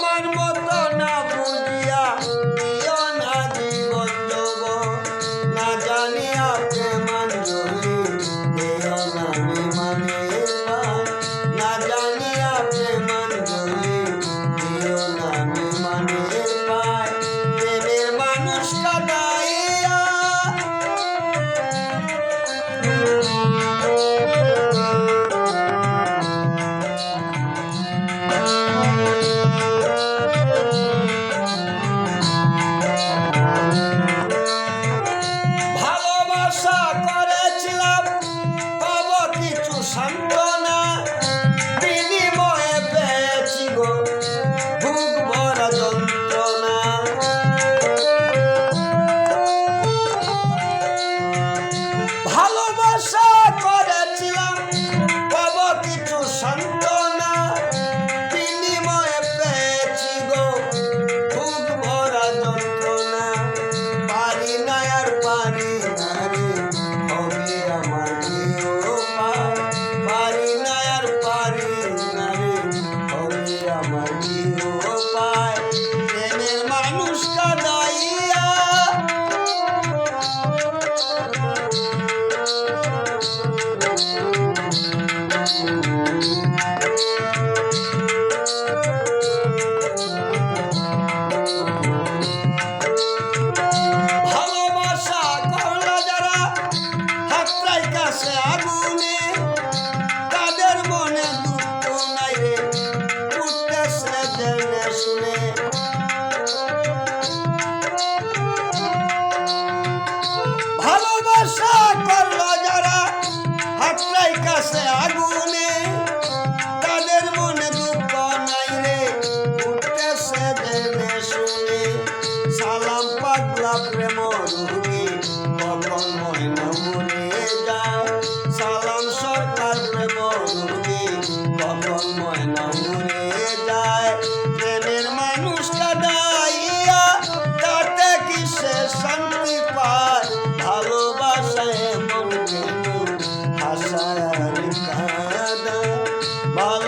line of my পাগলা প্রেম রুগী কখন ময়না মরে যায় সালাম সরকার প্রেম ভালোবাসায় মন হাসায় ভালোবাসায়